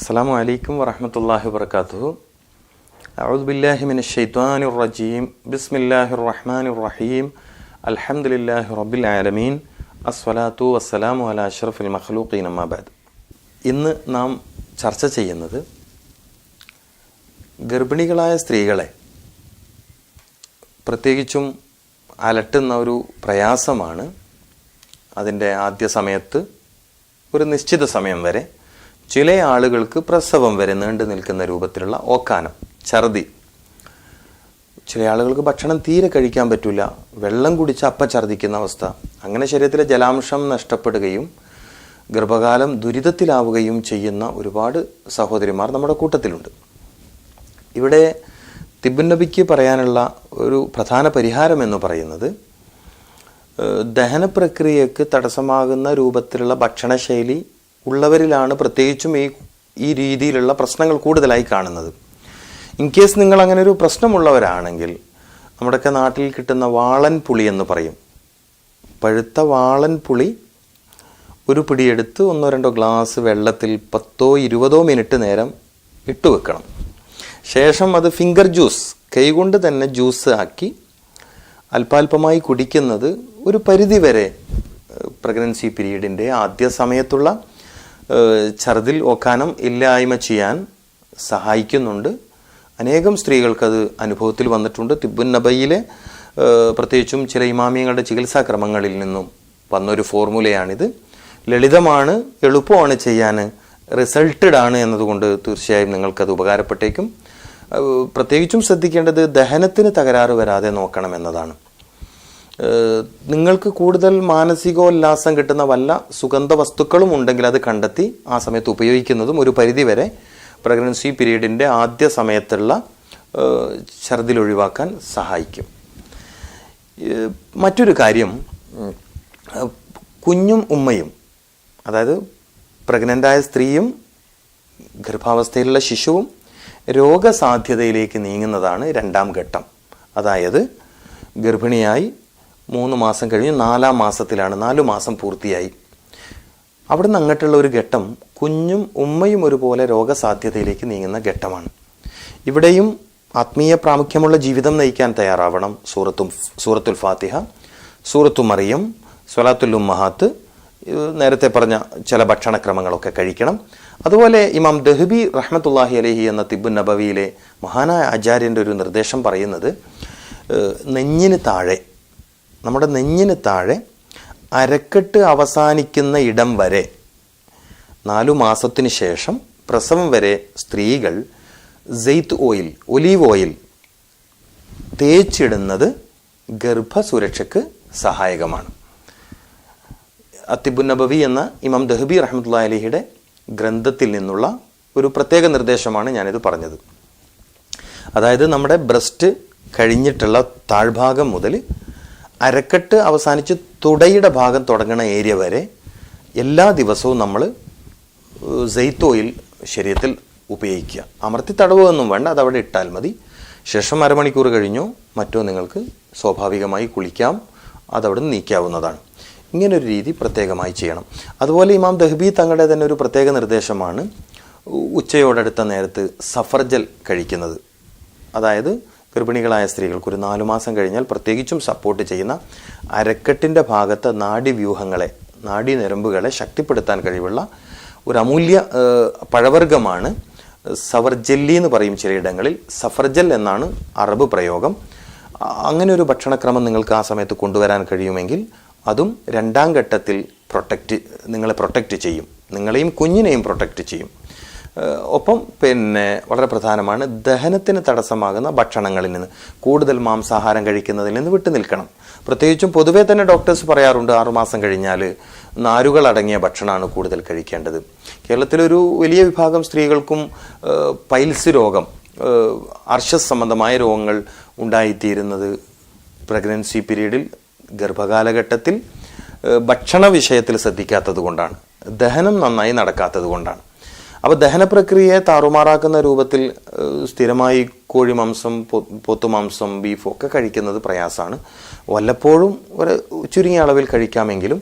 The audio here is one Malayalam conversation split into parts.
السلام عليكم ورحمة الله وبركاته أعوذ بالله من الشيطان الرجيم بسم الله الرحمن الرحيم الحمد لله رب العالمين الصلاة والسلام على أشرف المخلوقين ما بعد ഇന്ന് നാം ചർച്ച ചെയ്യുന്നത് ഗർഭിണികളായ സ്ത്രീകളെ പ്രത്യേകിച്ചും അലട്ടുന്ന ഒരു പ്രയാസമാണ് അതിൻ്റെ ആദ്യ സമയത്ത് ഒരു നിശ്ചിത സമയം വരെ ചില ആളുകൾക്ക് പ്രസവം വരെ നീണ്ടു നിൽക്കുന്ന രൂപത്തിലുള്ള ഓക്കാനം ഛർദി. ചില ആളുകൾക്ക് ഭക്ഷണം തീരെ കഴിക്കാൻ പറ്റില്ല വെള്ളം കുടിച്ച് അപ്പ ഛർദിക്കുന്ന അവസ്ഥ. അങ്ങനെ ശരീരത്തിലെ ജലാംശം നഷ്ടപ്പെടുകയും ഗർഭകാലം ദുരിതത്തിലാവുകയും ചെയ്യുന്ന ഒരുപാട് സഹോദരിമാർ നമ്മുടെ കൂട്ടത്തിലുണ്ട്. ഇവിടെ തിബുന്നബിക്ക് പറയാനുള്ള ഒരു പ്രധാന പരിഹാരം എന്ന് പറയുന്നത് ദഹന പ്രക്രിയക്ക് തടസ്സമാകുന്ന രൂപത്തിലുള്ള ഭക്ഷണശൈലി ഉള്ളവരിലാണ് പ്രത്യേകിച്ചും ഈ ഈ രീതിയിലുള്ള പ്രശ്നങ്ങൾ കൂടുതലായി കാണുന്നത്. ഇൻ കേസ് നിങ്ങൾ അങ്ങനെ ഒരു പ്രശ്നമുള്ളവരാണെങ്കിൽ നമ്മുടെയൊക്കെ നാട്ടിൽ കിട്ടുന്ന വാളൻ പുളി എന്ന് പറയും. പഴുത്ത വാളൻ പുളി ഒരു പിടിയെടുത്ത് ഒന്നോ രണ്ടോ ഗ്ലാസ് വെള്ളത്തിൽ പത്തോ ഇരുപതോ മിനിറ്റ് നേരം ഇട്ട് വെക്കണം. ശേഷം അത് ഫിംഗർ ജ്യൂസ് കൈകൊണ്ട് തന്നെ ജ്യൂസ് ആക്കി അല്പാൽപമായി കുടിക്കുന്നത് ഒരു പരിധിവരെ പ്രഗ്നൻസി പീരീഡിന്റെ ആദ്യ സമയത്തുള്ള ഛർദിൽ ഒക്കാനം ഇല്ലായ്മ ചെയ്യാൻ സഹായിക്കുന്നുണ്ട്. അനേകം സ്ത്രീകൾക്കത് അനുഭവത്തിൽ വന്നിട്ടുണ്ട്. തിബുൻ നബയിലെ പ്രത്യേകിച്ചും ചില ഇമാമിയങ്ങളുടെ ചികിത്സാക്രമങ്ങളിൽ നിന്നും വന്നൊരു ഫോർമുലയാണിത്. ലളിതമാണ് എളുപ്പമാണ് ചെയ്യാൻ റിസൾട്ടഡ് ആണ് എന്നതുകൊണ്ട് തീർച്ചയായും നിങ്ങൾക്കത് ഉപകാരപ്പെട്ടേക്കും. പ്രത്യേകിച്ചും ശ്രദ്ധിക്കേണ്ടത് ദഹനത്തിന് തകരാറ് വരാതെ നോക്കണം എന്നതാണ്. നിങ്ങൾക്ക് കൂടുതൽ മാനസികോല്ലാസം കിട്ടുന്ന വല്ല സുഗന്ധ വസ്തുക്കളും ഉണ്ടെങ്കിൽ അത് കണ്ടെത്തി ആ സമയത്ത് ഉപയോഗിക്കുന്നതും ഒരു പരിധിവരെ പ്രഗ്നൻസി പീരീഡിന്റെ ആദ്യ സമയത്തുള്ള ഛർദിൽ ഒഴിവാക്കാൻ സഹായിക്കും. മറ്റൊരു കാര്യം കുഞ്ഞും ഉമ്മയും അതായത് പ്രഗ്നന്റായ സ്ത്രീയും ഗർഭാവസ്ഥയിലുള്ള ശിശുവും രോഗസാധ്യതയിലേക്ക് നീങ്ങുന്നതാണ് രണ്ടാം ഘട്ടം. അതായത് ഗർഭിണിയായി മൂന്ന് മാസം കഴിഞ്ഞ് നാലാം മാസത്തിലാണ് നാലു മാസം പൂർത്തിയായി. അവിടുന്ന് അങ്ങോട്ടുള്ള ഒരു ഘട്ടം കുഞ്ഞും ഉമ്മയും ഒരുപോലെ രോഗസാധ്യതയിലേക്ക് നീങ്ങുന്ന ഘട്ടമാണ്. ഇവിടെയും ആത്മീയ പ്രാമുഖ്യമുള്ള ജീവിതം നയിക്കാൻ തയ്യാറാവണം. സൂറത്തും സൂറത്തുൽ ഫാത്തിഹ സൂറത്തു മറിയം സ്വലാത്തുൽ ഉമ്മഹാത്ത് നേരത്തെ പറഞ്ഞ ചില ഭക്ഷണക്രമങ്ങളൊക്കെ കഴിക്കണം. അതുപോലെ ഇമാം ദഹബി റഹ്മത്തുല്ലാഹി അലഹി എന്ന തിബ്ബു നബവിയിലെ മഹാനായ ആചാര്യന്റെ ഒരു നിർദ്ദേശം പറയുന്നത് നെഞ്ഞിന് താഴെ നമ്മുടെ നെഞ്ഞിന് താഴെ അരക്കെട്ട് അവസാനിക്കുന്ന ഇടം വരെ നാലു മാസത്തിന് ശേഷം പ്രസവം വരെ സ്ത്രീകൾ ജെയ്ത്ത് ഓയിൽ ഒലീവ് ഓയിൽ തേച്ചിടുന്നത് ഗർഭസുരക്ഷയ്ക്ക് സഹായകമാണ്. അത്തിബുൻ നബവി എന്ന ഇമാം ദഹബി റഹ്മത്തുള്ള അലിഹിയുടെ ഗ്രന്ഥത്തിൽ നിന്നുള്ള ഒരു പ്രത്യേക നിർദ്ദേശമാണ് ഞാനിത് പറഞ്ഞത്. അതായത് നമ്മുടെ ബ്രസ്റ്റ് കഴിഞ്ഞിട്ടുള്ള താഴ്ഭാഗം മുതൽ അരക്കെട്ട് അവസാനിച്ച് തുടയുടെ ഭാഗം തുടങ്ങുന്ന ഏരിയ വരെ എല്ലാ ദിവസവും നമ്മൾ ഓയിൽ ശരീരത്തിൽ ഉപയോഗിക്കുക. അമർത്തി തടവുകയൊന്നും വേണ്ട അതവിടെ ഇട്ടാൽ മതി. ശേഷം അരമണിക്കൂർ കഴിഞ്ഞോ മറ്റോ നിങ്ങൾക്ക് സ്വാഭാവികമായി കുളിക്കാം അതവിടെ നിന്ന് നീക്കാവുന്നതാണ്. ഇങ്ങനൊരു രീതി പ്രത്യേകമായി ചെയ്യണം. അതുപോലെ ഇമാം ദഹബി തങ്ങളുടെ തന്നെ ഒരു പ്രത്യേക നിർദ്ദേശമാണ് ഉച്ചയോടടുത്ത നേരത്ത് സഫർജൽ കഴിക്കുന്നത്. അതായത് ഗർഭിണികളായ സ്ത്രീകൾക്ക് ഒരു നാലു മാസം കഴിഞ്ഞാൽ പ്രത്യേകിച്ചും സപ്പോർട്ട് ചെയ്യുന്ന അരക്കെട്ടിന്റെ ഭാഗത്തെ നാഡി നാഡീനരമ്പുകളെ ശക്തിപ്പെടുത്താൻ കഴിവുള്ള ഒരു അമൂല്യ പഴവർഗമാണ് സവർജല്ലി എന്ന് പറയും ചിലയിടങ്ങളിൽ. സഫർജൽ എന്നാണ് അറബ് പ്രയോഗം. അങ്ങനെ ഒരു ഭക്ഷണക്രമം നിങ്ങൾക്ക് ആ സമയത്ത് കൊണ്ടുവരാൻ കഴിയുമെങ്കിൽ അതും രണ്ടാം ഘട്ടത്തിൽ പ്രൊട്ടക്റ്റ് നിങ്ങളെ പ്രൊട്ടക്റ്റ് ചെയ്യും. നിങ്ങളെയും കുഞ്ഞിനെയും പ്രൊട്ടക്റ്റ് ചെയ്യും. ഒപ്പം പിന്നെ വളരെ പ്രധാനമാണ് ദഹനത്തിന് തടസ്സമാകുന്ന ഭക്ഷണങ്ങളിൽ നിന്ന്. കൂടുതൽ മാംസാഹാരം കഴിക്കുന്നതിൽ നിന്ന് വിട്ടു നിൽക്കണം. പ്രത്യേകിച്ചും പൊതുവേ തന്നെ ഡോക്ടേഴ്സ് പറയാറുണ്ട് ആറുമാസം കഴിഞ്ഞാൽ നാരുകൾ അടങ്ങിയ ഭക്ഷണമാണ് കൂടുതൽ കഴിക്കേണ്ടത്. കേരളത്തിലൊരു വലിയ വിഭാഗം സ്ത്രീകൾക്കും പൈൽസ് രോഗം അർഷസ് സംബന്ധമായ രോഗങ്ങൾ ഉണ്ടായിത്തീരുന്നത് പ്രഗ്നൻസി പീരീഡിൽ ഗർഭകാലഘട്ടത്തിൽ ഭക്ഷണ വിഷയത്തിൽ ശ്രദ്ധിക്കാത്തത് കൊണ്ടാണ്. ദഹനം നന്നായി നടക്കാത്തത് കൊണ്ടാണ്. അപ്പോൾ ദഹന പ്രക്രിയയെ താറുമാറാക്കുന്ന രൂപത്തിൽ സ്ഥിരമായി കോഴി മാംസം പോത്തുമാംസം ബീഫും ഒക്കെ കഴിക്കുന്നത് പ്രയാസമാണ്. വല്ലപ്പോഴും ഒരു ചുരുങ്ങിയ അളവിൽ കഴിക്കാമെങ്കിലും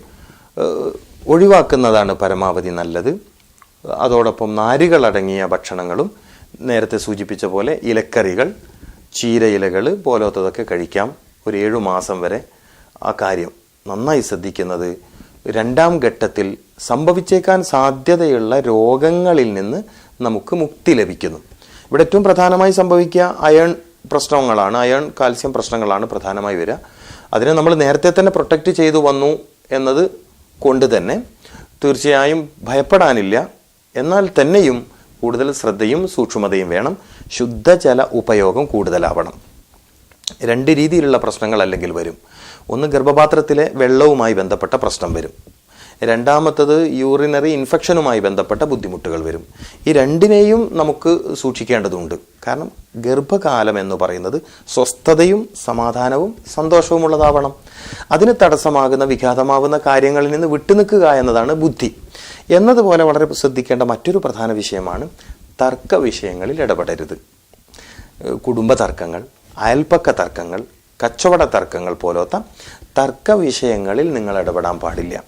ഒഴിവാക്കുന്നതാണ് പരമാവധി നല്ലത്. അതോടൊപ്പം നാരുകളടങ്ങിയ ഭക്ഷണങ്ങളും നേരത്തെ സൂചിപ്പിച്ച പോലെ ഇലക്കറികൾ ചീരയിലകൾ പോലത്തതൊക്കെ കഴിക്കാം. ഒരു ഏഴു മാസം വരെ ആ കാര്യം നന്നായി ശ്രദ്ധിക്കുന്നത് രണ്ടാം ഘട്ടത്തിൽ സംഭവിച്ചേക്കാൻ സാധ്യതയുള്ള രോഗങ്ങളിൽ നിന്ന് നമുക്ക് മുക്തി ലഭിക്കുന്നു. ഇവിടെ ഏറ്റവും പ്രധാനമായി സംഭവിക്കുക അയൺ പ്രശ്നങ്ങളാണ്. അയൺ കാൽസ്യം പ്രശ്നങ്ങളാണ് പ്രധാനമായി വരിക. അതിനെ നമ്മൾ നേരത്തെ തന്നെ പ്രൊട്ടക്റ്റ് ചെയ്തു വന്നു എന്നത് കൊണ്ട് തന്നെ തീർച്ചയായും ഭയപ്പെടാനില്ല. എന്നാൽ തന്നെയും കൂടുതൽ ശ്രദ്ധയും സൂക്ഷ്മതയും വേണം. ശുദ്ധജല ഉപയോഗം കൂടുതലാവണം. രണ്ട് രീതിയിലുള്ള പ്രശ്നങ്ങൾ അല്ലെങ്കിൽ വരും. ഒന്ന് ഗർഭപാത്രത്തിലെ വെള്ളവുമായി ബന്ധപ്പെട്ട പ്രശ്നം വരും. രണ്ടാമത്തത് യൂറിനറി ഇൻഫെക്ഷനുമായി ബന്ധപ്പെട്ട ബുദ്ധിമുട്ടുകൾ വരും. ഈ രണ്ടിനെയും നമുക്ക് സൂക്ഷിക്കേണ്ടതുണ്ട്. കാരണം ഗർഭകാലം എന്ന് പറയുന്നത് സ്വസ്ഥതയും സമാധാനവും സന്തോഷവുമുള്ളതാവണം. അതിന് തടസ്സമാകുന്ന വിഘാതമാവുന്ന കാര്യങ്ങളിൽ നിന്ന് വിട്ടുനിൽക്കുക എന്നതാണ് ബുദ്ധി. എന്നതുപോലെ വളരെ ശ്രദ്ധിക്കേണ്ട മറ്റൊരു പ്രധാന വിഷയമാണ് തർക്ക വിഷയങ്ങളിൽ ഇടപെടരുത്. കുടുംബ തർക്കങ്ങൾ അയൽപ്പക്ക തർക്കങ്ങൾ കച്ചവട തർക്കങ്ങൾ പോലത്തെ തർക്ക വിഷയങ്ങളിൽ നിങ്ങൾ ഇടപെടാൻ പാടില്ല.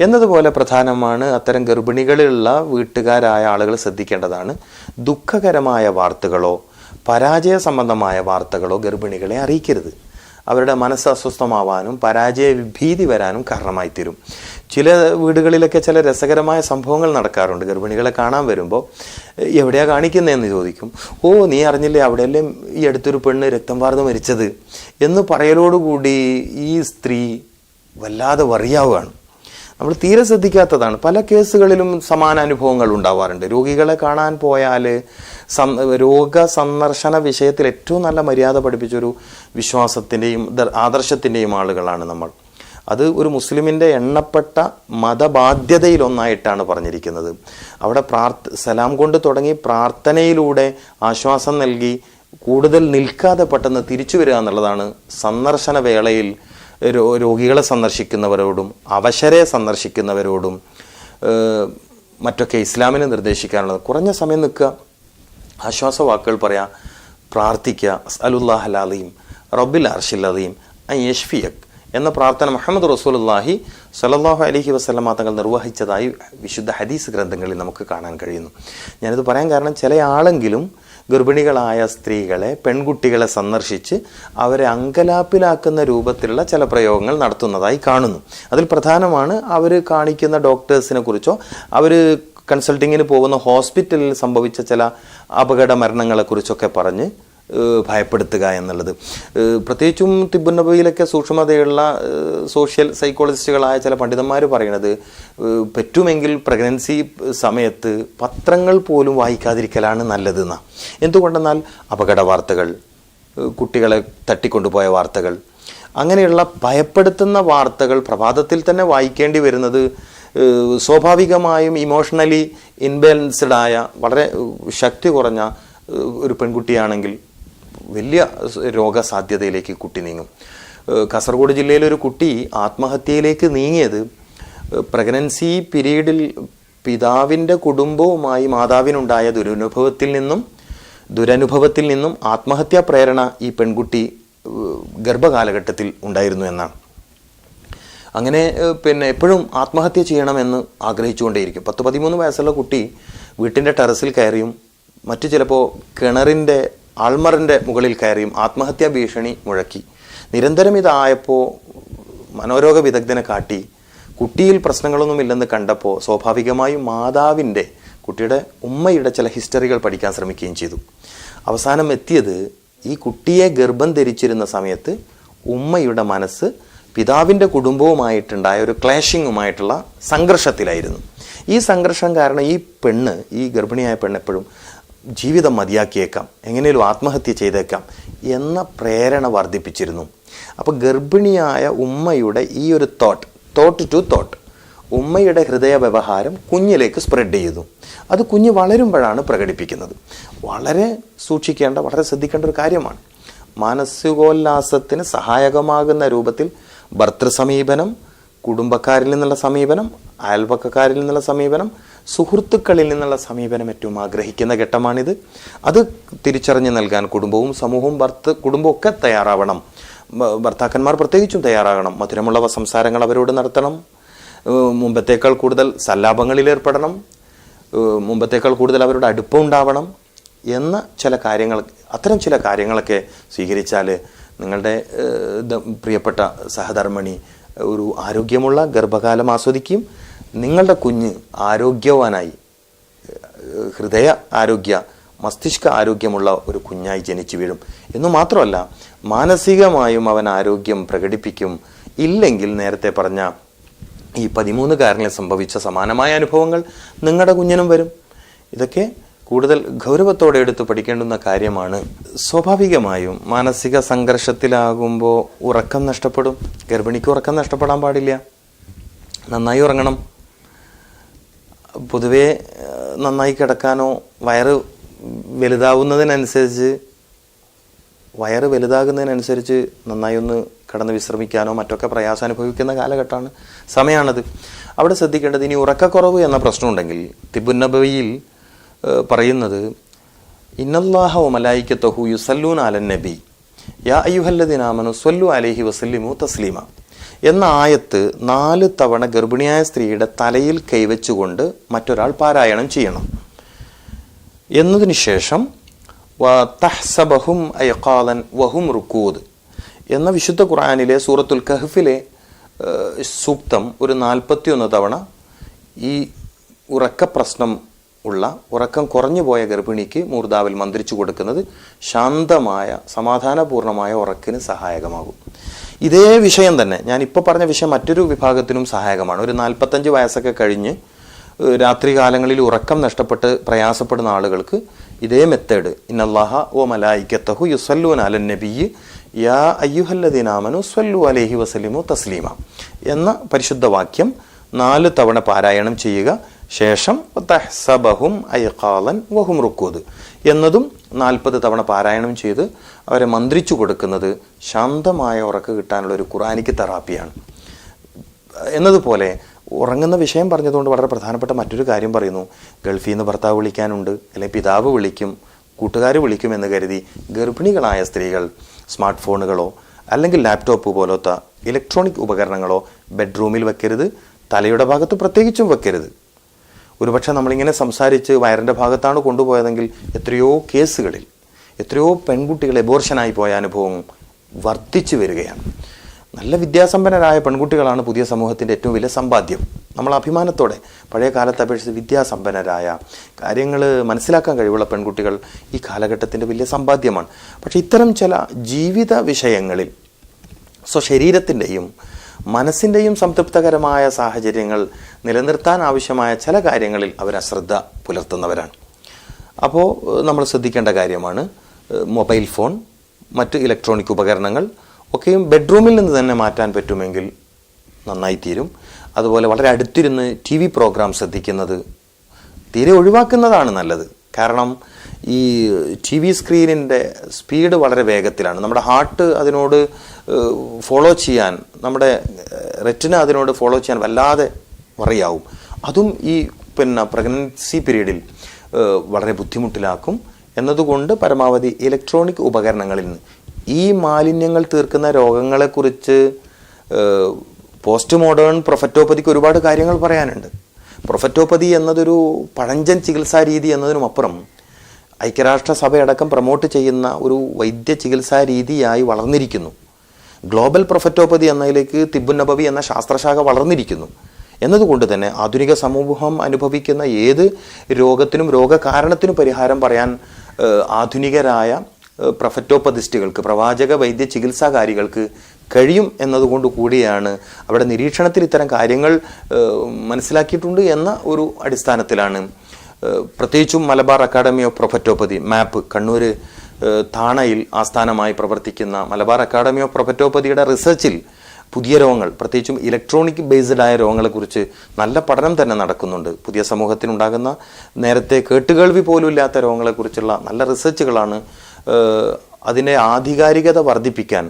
എന്നതുപോലെ പ്രധാനമാണ് അത്തരം ഗർഭിണികളിലുള്ള വീട്ടുകാരായ ആളുകൾ ശ്രദ്ധിക്കേണ്ടതാണ്. ദുഃഖകരമായ വാർത്തകളോ പരാജയ സംബന്ധമായ വാർത്തകളോ ഗർഭിണികളെ അറിയിക്കരുത്. അവരുടെ മനസ്സ് അസ്വസ്ഥമാവാനും പരാജയ ഭീതി വരാനും കാരണമായി തീരും ചില വീടുകളിലൊക്കെ ചില രസകരമായ സംഭവങ്ങൾ നടക്കാറുണ്ട്. ഗർഭിണികളെ കാണാൻ വരുമ്പോൾ എവിടെയാണ് കാണിക്കുന്നതെന്ന് ചോദിക്കും. ഓ നീ അറിഞ്ഞില്ലേ അവിടെയല്ലേ ഈ അടുത്തൊരു പെണ്ണ് രക്തം വാർന്ന് മരിച്ചത്? എന്ന് പറയലോടുകൂടി ഈ സ്ത്രീ വല്ലാതെ വറിയാവുകയാണ്. നമ്മൾ തീരെ ശ്രദ്ധിക്കാത്തതാണ്. പല കേസുകളിലും സമാന അനുഭവങ്ങൾ ഉണ്ടാവാറുണ്ട്. രോഗികളെ കാണാൻ പോയാൽ സം രോഗ സന്ദർശന വിഷയത്തിൽ ഏറ്റവും നല്ല മര്യാദ പഠിപ്പിച്ചൊരു വിശ്വാസത്തിന്റെയും ആദർശത്തിന്റെയും ആളുകളാണ് നമ്മൾ. അത് ഒരു മുസ്ലിമിന്റെ എണ്ണപ്പെട്ട മതബാധ്യതയിലൊന്നായിട്ടാണ് പറഞ്ഞിരിക്കുന്നത്. അവിടെ പ്രാർത്ഥ സലാം കൊണ്ട് തുടങ്ങി പ്രാർത്ഥനയിലൂടെ ആശ്വാസം നൽകി കൂടുതൽ നിൽക്കാതെ പെട്ടെന്ന് തിരിച്ചു വരിക എന്നുള്ളതാണ് സന്ദർശന വേളയിൽ രോഗികളെ സന്ദർശിക്കുന്നവരോടും അവശരെ സന്ദർശിക്കുന്നവരോടും മറ്റൊക്കെ ഇസ്ലാമിനെ നിർദ്ദേശിക്കാനുള്ളത്. കുറഞ്ഞ സമയം നിൽക്കുക ആശ്വാസ വാക്കുകൾ പറയാം പ്രാർത്ഥിക്കുക അലുല്ലാഹ് അലീം റബ്ബിൽ അർഷിൽ അലീം യഷ്ഫിയക് എന്ന പ്രാർത്ഥന മുഹമ്മദ് റസൂലുല്ലാഹി സലല്ലാഹു അലഹി വസല്ലമ തങ്ങൾ നിർവഹിച്ചതായി വിശുദ്ധ ഹദീസ് ഗ്രന്ഥങ്ങളിൽ നമുക്ക് കാണാൻ കഴിയുന്നു. ഞാനിത് പറയാൻ കാരണം ചില ആളെങ്കിലും ഗർഭിണികളായ സ്ത്രീകളെ പെൺകുട്ടികളെ സന്ദർശിച്ച് അവരെ അങ്കലാപ്പിലാക്കുന്ന രൂപത്തിലുള്ള ചില പ്രയോഗങ്ങൾ നടത്തുന്നതായി കാണുന്നു. അതിൽ പ്രധാനമാണ് അവർ കാണിക്കുന്ന ഡോക്ടേഴ്സിനെ കുറിച്ചോ അവർ കൺസൾട്ടിങ്ങിന് പോകുന്ന ഹോസ്പിറ്റലിൽ സംഭവിച്ച ചില അപകട മരണങ്ങളെക്കുറിച്ചൊക്കെ പറഞ്ഞ് ഭയപ്പെടുത്തുക എന്നുള്ളത്. പ്രത്യേകിച്ചും തിബുന്നബയിലൊക്കെ സൂക്ഷ്മതയുള്ള സോഷ്യൽ സൈക്കോളജിസ്റ്റുകളായ ചില പണ്ഡിതന്മാർ പറയണത് പറ്റുമെങ്കിൽ പ്രഗ്നൻസി സമയത്ത് പത്രങ്ങൾ പോലും വായിക്കാതിരിക്കലാണ് നല്ലതെന്നാണ് എന്തുകൊണ്ടെന്നാൽ അപകട വാർത്തകൾ കുട്ടികളെ തട്ടിക്കൊണ്ടുപോയ വാർത്തകൾ അങ്ങനെയുള്ള ഭയപ്പെടുത്തുന്ന വാർത്തകൾ പ്രഭാതത്തിൽ തന്നെ വായിക്കേണ്ടി വരുന്നത് സ്വാഭാവികമായും ഇമോഷണലി ഇൻബാലൻസ്ഡായ വളരെ ശക്തി കുറഞ്ഞ ഒരു പെൺകുട്ടിയാണെങ്കിൽ വലിയ രോഗസാധ്യതയിലേക്ക് കുട്ടി നീങ്ങും. കാസർഗോഡ് ജില്ലയിലൊരു കുട്ടി ആത്മഹത്യയിലേക്ക് നീങ്ങിയത് പ്രഗ്നൻസി പീരീഡിൽ പിതാവിന്റെ കുടുംബവുമായി മാതാവിനുണ്ടായ ദുരനുഭവത്തിൽ നിന്നും ദുരനുഭവത്തിൽ നിന്നും ആത്മഹത്യാ പ്രേരണ ഈ പെൺകുട്ടി ഗർഭകാലഘട്ടത്തിൽ ഉണ്ടായിരുന്നു എന്നാണ്. അങ്ങനെ പിന്നെ എപ്പോഴും ആത്മഹത്യ ചെയ്യണമെന്ന് ആഗ്രഹിച്ചുകൊണ്ടേയിരിക്കും. പത്ത് പതിമൂന്ന് വയസ്സുള്ള കുട്ടി വീട്ടിന്റെ ടെറസിൽ കയറിയും മറ്റു ചിലപ്പോൾ കിണറിന്റെ ആൾമറിന്റെ മുകളിൽ കയറിയും ആത്മഹത്യാ ഭീഷണി മുഴക്കി. നിരന്തരം ഇതായപ്പോൾ മനോരോഗ വിദഗ്ധനെ കാട്ടി കുട്ടിയിൽ പ്രശ്നങ്ങളൊന്നുമില്ലെന്ന് കണ്ടപ്പോൾ സ്വാഭാവികമായും മാതാവിന്റെ കുട്ടിയുടെ ഉമ്മയുടെ ചില ഹിസ്റ്ററികൾ പഠിക്കാൻ ശ്രമിക്കുകയും ചെയ്തു. അവസാനം എത്തിയത് ഈ കുട്ടിയെ ഗർഭം ധരിച്ചിരുന്ന സമയത്ത് ഉമ്മയുടെ മനസ്സ് പിതാവിന്റെ കുടുംബവുമായിട്ടുണ്ടായ ഒരു ക്ലാഷിങ്ങുമായിട്ടുള്ള സംഘർഷത്തിലായിരുന്നു. ഈ സംഘർഷം കാരണം ഈ പെണ്ണ് ഈ ഗർഭിണിയായ പെണ്ണ് എപ്പോഴും ജീവിതം മതിയാക്കിയേക്കാം. എങ്ങനെയും ആത്മഹത്യ ചെയ്തേക്കാം എന്ന പ്രേരണ വർദ്ധിപ്പിച്ചിരുന്നു. അപ്പോൾ ഗർഭിണിയായ ഉമ്മയുടെ ഈ ഒരു തോട്ട് തോട്ട് ടു തോട്ട് ഉമ്മയുടെ ഹൃദയ വ്യവഹാരം കുഞ്ഞിലേക്ക് സ്പ്രെഡ് ചെയ്തു. അത് കുഞ്ഞ് വളരുമ്പോഴാണ് പ്രകടിപ്പിക്കുന്നത്. വളരെ സൂക്ഷിക്കേണ്ട വളരെ ശ്രദ്ധിക്കേണ്ട ഒരു കാര്യമാണ്. മാനസികോല്ലാസത്തിന് സഹായകമാകുന്ന രൂപത്തിൽ ഭർത്തൃ സമീപനം കുടുംബക്കാരിൽ നിന്നുള്ള സമീപനം അയൽപക്കക്കാരിൽ നിന്നുള്ള സമീപനം സുഹൃത്തുക്കളിൽ നിന്നുള്ള സമീപനം ഏറ്റവും ആഗ്രഹിക്കുന്ന ഘട്ടമാണിത്. അത് തിരിച്ചറിഞ്ഞ് നൽകാൻ കുടുംബവും സമൂഹവും ഭർത്ത കുടുംബമൊക്കെ തയ്യാറാവണം. ഭർത്താക്കന്മാർ പ്രത്യേകിച്ചും തയ്യാറാകണം. മധുരമുള്ള സംസാരങ്ങൾ അവരോട് നടത്തണം. മുമ്പത്തേക്കാൾ കൂടുതൽ സല്ലാപങ്ങളിൽ ഏർപ്പെടണം. മുമ്പത്തേക്കാൾ കൂടുതൽ അവരുടെ അടുപ്പം ഉണ്ടാവണം എന്ന ചില കാര്യങ്ങൾ അത്തരം ചില കാര്യങ്ങളൊക്കെ സ്വീകരിച്ചാൽ നിങ്ങളുടെ പ്രിയപ്പെട്ട സഹധർമ്മിണി ഒരു ആരോഗ്യമുള്ള ഗർഭകാലം ആസ്വദിക്കും. നിങ്ങളുടെ കുഞ്ഞ് ആരോഗ്യവാനായി ഹൃദയ ആരോഗ്യ മസ്തിഷ്ക ആരോഗ്യമുള്ള ഒരു കുഞ്ഞായി ജനിച്ചു വീഴും. എന്നു മാത്രമല്ല മാനസികമായും അവൻ ആരോഗ്യം പ്രകടിപ്പിക്കും. ഇല്ലെങ്കിൽ നേരത്തെ പറഞ്ഞ ഈ പതിമൂന്ന് കാര്യങ്ങളിൽ സംഭവിച്ച സമാനമായ അനുഭവങ്ങൾ നിങ്ങളുടെ കുഞ്ഞിനും വരും. ഇതൊക്കെ കൂടുതൽ ഗൗരവത്തോടെ എടുത്ത് പഠിക്കേണ്ടുന്ന കാര്യമാണ്. സ്വാഭാവികമായും മാനസിക സംഘർഷത്തിലാകുമ്പോൾ ഉറക്കം നഷ്ടപ്പെടും. ഗർഭിണിക്ക് ഉറക്കം നഷ്ടപ്പെടാൻ പാടില്ല. നന്നായി ഉറങ്ങണം. പൊതുവേ നന്നായി കിടക്കാനോ വയറ് വലുതാവുന്നതിനനുസരിച്ച് വയറ് വലുതാകുന്നതിനനുസരിച്ച് നന്നായി ഒന്ന് കിടന്ന് വിശ്രമിക്കാനോ മറ്റൊക്കെ പ്രയാസം അനുഭവിക്കുന്ന കാലഘട്ടമാണ് സമയമാണത് അവിടെ ശ്രദ്ധിക്കേണ്ടത് ഇനി ഉറക്കക്കുറവ് എന്ന പ്രശ്നമുണ്ടെങ്കിൽ തിബുന്നബിയിൽ പറയുന്നത് ഇന്നല്ലാഹ മലായിക്കത്തഹു യുസല്ലൂൻ അലൻ നബി. യാ അയ്യുഹല്ലദിനാമനു സ്വല്ലു അലൈഹി വസല്ലിമു തസ്ലീമ. എന്ന ആയത്ത് നാല് തവണ ഗർഭിണിയായ സ്ത്രീയുടെ തലയിൽ കൈവച്ചുകൊണ്ട് മറ്റൊരാൾ പാരായണം ചെയ്യണം. എന്നതിന് ശേഷം തഹ്സബഹും അയക്കാലൻ വഹും റുക്കൂദ് എന്ന വിശുദ്ധ ഖുറാനിലെ സൂറത്തുൽ കഹഫിലെ സൂക്തം ഒരു നാൽപ്പത്തിയൊന്ന് തവണ ഈ ഉറക്ക പ്രശ്നം ഉള്ള ഉറക്കം കുറഞ്ഞു പോയ ഗർഭിണിക്ക് മൂർദാവിൽ മന്ത്രിച്ചു കൊടുക്കുന്നത് ശാന്തമായ സമാധാനപൂർണമായ ഉറക്കിന് സഹായകമാകും. ഇതേ വിഷയം തന്നെ. ഞാൻ ഇപ്പോൾ പറഞ്ഞ വിഷയം മറ്റൊരു വിഭാഗത്തിനും സഹായകമാണ്. ഒരു നാൽപ്പത്തഞ്ച് വയസ്സൊക്കെ കഴിഞ്ഞ് രാത്രികാലങ്ങളിൽ രാത്രി കാലങ്ങളിൽ ഉറക്കം നഷ്ടപ്പെട്ട് പ്രയാസപ്പെടുന്ന ആളുകൾക്ക് ഇതേ മെത്തേഡ്. ഇന്നല്ലാഹ ഓ മലായിക്കത്തഹു യുസല്ലൂൻ അലൻ നബിയ് യാ അയ്യുഹല്ലദീനാമനു സ്വല്ലു അലഹി വസലിമു തസ്ലീമ എന്ന പരിശുദ്ധ വാക്യം നാല് തവണ പാരായണം ചെയ്യുക. ശേഷം തഹ്സബഹും അയക്കാലൻ വഹും റുക്കൂത് എന്നതും നാൽപ്പത് തവണ പാരായണം ചെയ്ത് അവരെ മന്ത്രിച്ചു കൊടുക്കുന്നത് ശാന്തമായ ഉറക്ക് കിട്ടാനുള്ള ഒരു ഖുറാനിക്ക് തെറാപ്പിയാണ്. എന്നതുപോലെ ഉറങ്ങുന്ന വിഷയം പറഞ്ഞതുകൊണ്ട് വളരെ പ്രധാനപ്പെട്ട മറ്റൊരു കാര്യം പറയുന്നു. ഗൾഫിൽ നിന്ന് ഭർത്താവ് വിളിക്കാനുണ്ട് അല്ലെങ്കിൽ പിതാവ് വിളിക്കും കൂട്ടുകാർ വിളിക്കും എന്ന് കരുതി ഗർഭിണികളായ സ്ത്രീകൾ സ്മാർട്ട് ഫോണുകളോ അല്ലെങ്കിൽ ലാപ്ടോപ്പ് പോലത്തെ ഇലക്ട്രോണിക് ഉപകരണങ്ങളോ ബെഡ്റൂമിൽ വെക്കരുത്. തലയുടെ ഭാഗത്ത് പ്രത്യേകിച്ചും വെക്കരുത്. ഒരുപക്ഷെ നമ്മളിങ്ങനെ സംസാരിച്ച് വയറിന്റെ ഭാഗത്താണ് കൊണ്ടുപോയതെങ്കിൽ എത്രയോ കേസുകളിൽ എത്രയോ പെൺകുട്ടികൾ എബോർഷനായി പോയ അനുഭവം വർദ്ധിച്ചു വരികയാണ്. നല്ല വിദ്യാസമ്പന്നരായ പെൺകുട്ടികളാണ് പുതിയ സമൂഹത്തിന്റെ ഏറ്റവും വലിയ സമ്പാദ്യം. നമ്മൾ അഭിമാനത്തോടെ പഴയ കാലത്തെ അപേക്ഷിച്ച് വിദ്യാസമ്പന്നരായ കാര്യങ്ങൾ മനസ്സിലാക്കാൻ കഴിവുള്ള പെൺകുട്ടികൾ ഈ കാലഘട്ടത്തിന്റെ വലിയ സമ്പാദ്യമാണ്. പക്ഷേ ഇത്തരം ചില ജീവിത വിഷയങ്ങളിൽ സ്വശരീരത്തിന്റെയും മനസ്സിന്റെയും സംതൃപ്തകരമായ സാഹചര്യങ്ങൾ നിലനിർത്താൻ ആവശ്യമായ ചില കാര്യങ്ങളിൽ അവർ അശ്രദ്ധ പുലർത്തുന്നവരാണ്. അപ്പോൾ നമ്മൾ ശ്രദ്ധിക്കേണ്ട കാര്യമാണ് മൊബൈൽ ഫോൺ മറ്റ് ഇലക്ട്രോണിക് ഉപകരണങ്ങൾ ഒക്കെയും ബെഡ്റൂമിൽ നിന്ന് തന്നെ മാറ്റാൻ പറ്റുമെങ്കിൽ നന്നായി തീരും. അതുപോലെ വളരെ അടുത്തിരുന്ന് ടി വി പ്രോഗ്രാം ശ്രദ്ധിക്കുന്നത് തീരെ ഒഴിവാക്കുന്നതാണ് നല്ലത്. കാരണം ഈ ടി വി സ്ക്രീനിന്റെ സ്പീഡ് വളരെ വേഗത്തിലാണ്. നമ്മുടെ ഹാർട്ട് അതിനോട് ഫോളോ ചെയ്യാൻ നമ്മുടെ റെറ്റിന അതിനോട് ഫോളോ ചെയ്യാൻ വല്ലാതെ വറിയാവും. അതും ഈ പിന്നെ പ്രഗ്നൻസി പീരീഡിൽ വളരെ ബുദ്ധിമുട്ടിലാക്കും. എന്നതുകൊണ്ട് പരമാവധി ഇലക്ട്രോണിക് ഉപകരണങ്ങളിൽ നിന്ന് ഈ മാലിന്യങ്ങൾ തീർക്കുന്ന രോഗങ്ങളെക്കുറിച്ച് പോസ്റ്റ് മോഡേൺ പ്രൊഫറ്റോപ്പതിക്ക് ഒരുപാട് കാര്യങ്ങൾ പറയാനുണ്ട്. പ്രൊഫറ്റോപ്പതി എന്നതൊരു പഴഞ്ചൻ ചികിത്സാ രീതി എന്നതിനുമപ്പുറം ഐക്യരാഷ്ട്രസഭയടക്കം പ്രൊമോട്ട് ചെയ്യുന്ന ഒരു വൈദ്യ ചികിത്സാ രീതിയായി വളർന്നിരിക്കുന്നു. ഗ്ലോബൽ പ്രൊഫറ്റോപ്പതി എന്നതിലേക്ക് തിബുന്നബവി എന്ന ശാസ്ത്രശാഖ വളർന്നിരിക്കുന്നു. എന്നതുകൊണ്ട് തന്നെ ആധുനിക സമൂഹം അനുഭവിക്കുന്ന ഏത് രോഗത്തിനും രോഗകാരണത്തിനും പരിഹാരം പറയാൻ ആധുനികരായ പ്രൊഫറ്റോപ്പതിസ്റ്റുകൾക്ക് പ്രവാചക വൈദ്യ ചികിത്സാകാരികൾക്ക് കഴിയും എന്നതുകൊണ്ട് കൂടിയാണ് അവിടെ നിരീക്ഷണത്തിൽ ഇത്തരം കാര്യങ്ങൾ മനസ്സിലാക്കിയിട്ടുണ്ട് എന്ന ഒരു അടിസ്ഥാനത്തിലാണ് പ്രത്യേകിച്ചും Malabar academy of prophetopathy MAP Kannur താണയിൽ ആസ്ഥാനമായി പ്രവർത്തിക്കുന്ന മലബാർ അക്കാഡമി ഓഫ് പ്രൊഫറ്റോപ്പതിയുടെ റിസർച്ചിൽ പുതിയ രോഗങ്ങൾ പ്രത്യേകിച്ചും ഇലക്ട്രോണിക് ബേസ്ഡ് ആയ രോഗങ്ങളെക്കുറിച്ച് നല്ല പഠനം തന്നെ നടക്കുന്നുണ്ട്. പുതിയ സമൂഹത്തിനുണ്ടാകുന്ന നേരത്തെ കേട്ടുകേൾവി പോലും ഇല്ലാത്ത രോഗങ്ങളെക്കുറിച്ചുള്ള നല്ല റിസർച്ചുകളാണ് അതിന്റെ ആധികാരികത വർദ്ധിപ്പിക്കാൻ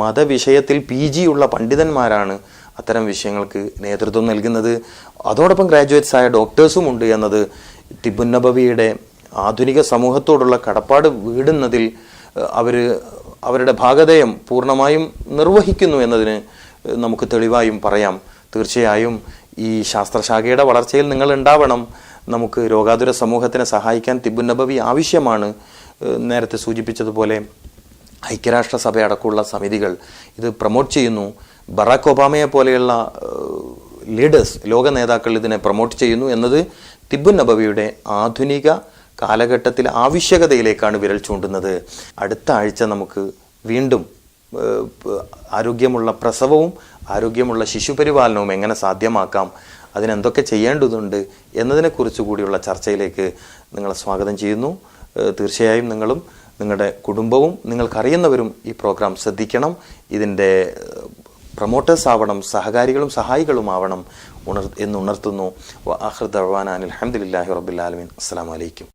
മതവിഷയത്തിൽ പി ജി ഉള്ള പണ്ഡിതന്മാരാണ് അത്തരം വിഷയങ്ങൾക്ക് നേതൃത്വം നൽകുന്നത്. അതോടൊപ്പം ഗ്രാജുവേറ്റ്സ് ആയ ഡോക്ടേഴ്സും ഉണ്ട് എന്നത് തിബുന്നബവിയുടെ ആധുനിക സമൂഹത്തോടുള്ള കടപ്പാട് വീടുന്നതിൽ അവർ അവരുടെ ഭാഗതയം പൂർണമായും നിർവഹിക്കുന്നു എന്നതിന് നമുക്ക് തെളിവായും പറയാം. തീർച്ചയായും ഈ ശാസ്ത്രശാഖയുടെ വളർച്ചയിൽ നിങ്ങൾ ഉണ്ടാവണം. നമുക്ക് രോഗാതുര സമൂഹത്തിനെ സഹായിക്കാൻ തിബുന്നബവി നബവി ആവശ്യമാണ്. നേരത്തെ സൂചിപ്പിച്ചതുപോലെ ഐക്യരാഷ്ട്രസഭ അടക്കമുള്ള സമിതികൾ ഇത് പ്രൊമോട്ട് ചെയ്യുന്നു. ബറാക്ക് ഒബാമയെ പോലെയുള്ള ലീഡേഴ്സ് ലോക നേതാക്കൾ ഇതിനെ പ്രൊമോട്ട് ചെയ്യുന്നു എന്നത് തിബുൻ നബവിയുടെ ആധുനിക കാലഘട്ടത്തിലെ ആവശ്യകതയിലേക്കാണ് വിരൽ ചൂണ്ടുന്നത്. അടുത്ത ആഴ്ച നമുക്ക് വീണ്ടും ആരോഗ്യമുള്ള പ്രസവവും ആരോഗ്യമുള്ള ശിശുപരിപാലനവും എങ്ങനെ സാധ്യമാക്കാം അതിനെന്തൊക്കെ ചെയ്യേണ്ടതുണ്ട് എന്നതിനെക്കുറിച്ച് കൂടിയുള്ള ചർച്ചയിലേക്ക് നിങ്ങളെ സ്വാഗതം ചെയ്യുന്നു. തീർച്ചയായും നിങ്ങളും നിങ്ങളുടെ കുടുംബവും നിങ്ങൾക്കറിയുന്നവരും ഈ പ്രോഗ്രാം ശ്രദ്ധിക്കണം. ഇതിന്റെ പ്രൊമോട്ടേഴ്സ് ആവണം സഹകാരികളും സഹായികളും ആവണം ഉണർ എന്നുണർത്തുന്നു. അഹർദ് അഹ്വാൻ അഹമ്മദില്ലാഹി റബ്ബുലാലമീൻ അസ്സാം വലൈക്കും